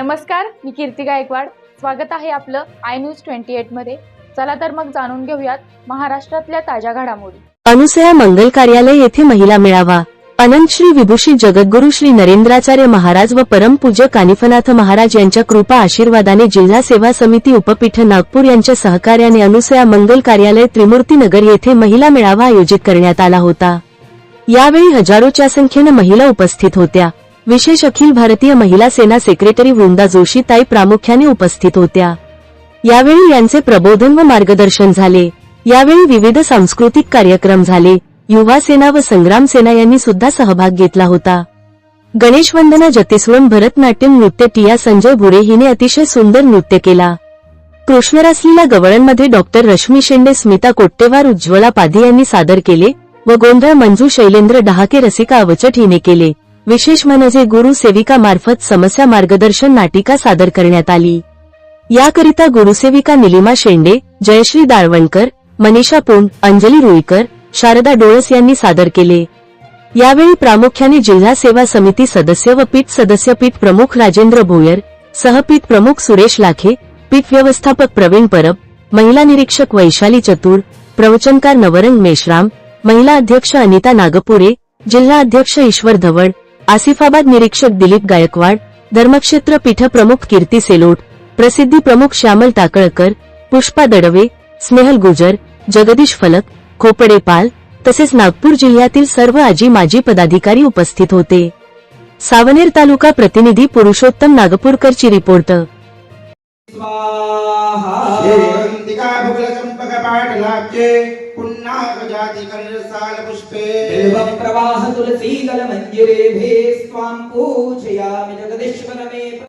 नमस्कार मी कीर्ती गायकवाड. स्वागत आहे आपलं आय न्यूज ट्वेंटी एटमध्ये. चला तर मग जाणून घेऊयात महाराष्ट्रातल्या ताज्या घडामोडी. अनुसया मंगल कार्यालय येथे महिला मेळावा. अनंत श्री विभूषी जगद्गुरु श्री नरेंद्राचार्य महाराज व परमपूज्य कानिफनाथ महाराज यांच्या कृपा आशीर्वादाने जिल्हा सेवा समिती उपपीठ नागपूर यांच्या सहकार्याने अनुसया मंगल कार्यालय त्रिमूर्तीनगर येथे महिला मेळावा आयोजित करण्यात आला होता. यावेळी हजारोच्या संख्येनं महिला उपस्थित होत्या. विशेष अखिल भारतीय महिला सेना सेक्रेटरी वृंदा जोशी ताई प्रामुख्याने उपस्थित होत्या. यावेळी यांचे प्रबोधन व मार्गदर्शन झाले. यावेळी विविध सांस्कृतिक कार्यक्रम झाले. युवा सेना व संग्राम सेना यांनी सुद्धा सहभाग घेतला होता. गणेश वंदना जतेस्वरम भरतनाट्यम नृत्य टिया संजय भुरे हिने अतिशय सुंदर नृत्य केला. कृष्णरासलीला गवळणमध्ये डॉक्टर रश्मी शेंडे स्मिता कोट्टेवार उज्ज्वला पाधी यांनी सादर केले व गोंधळ मंजू शैलेंद्र डहाके रसिका अवचट हिने केले. विशेष म्हणजे गुरु सेविका मार्फत समस्या मार्गदर्शन नाटिका सादर करण्यात आली. याकरिता गुरुसेविका निलिमा शेंडे जयश्री दाळवणकर मनीषा पुन अंजली रुईकर शारदा डोळस यांनी सादर केले. यावेळी प्रामुख्याने जिल्हा सेवा समिती सदस्य व पीठ सदस्य पीठ प्रमुख राजेंद्र भोयर सहपीठ प्रमुख सुरेश लाखे पीठ व्यवस्थापक प्रवीण परब महिला निरीक्षक वैशाली चतुर प्रवचनकार नवरंग मेश्राम महिला अध्यक्ष अनिता नागपुरे जिल्हा अध्यक्ष ईश्वर धवड आसिफाबाद निरीक्षक दिलीप गायकवाड धर्मक्षेत्र पीठ प्रमुख कीर्ती सेलोट प्रसिद्धी प्रमुख श्यामल टाकळकर पुष्पा दडवे स्नेहल गुजर जगदीश फलक खोपडे पाल तसेच नागपूर जिल्ह्यातील सर्व आजी माजी पदाधिकारी उपस्थित होते. सावनेर तालुका प्रतिनिधी पुरुषोत्तम नागपूरकरची रिपोर्ट. स्वाहा. शेवंतिका भुगलचम्पकपाटलाब्जे पुन्नागजाति कलिरसालपुष्पे बिल्वं प्रवाह तुलसी दल मंजिरे भे स्वां पूजयामि जगदीश्वर मे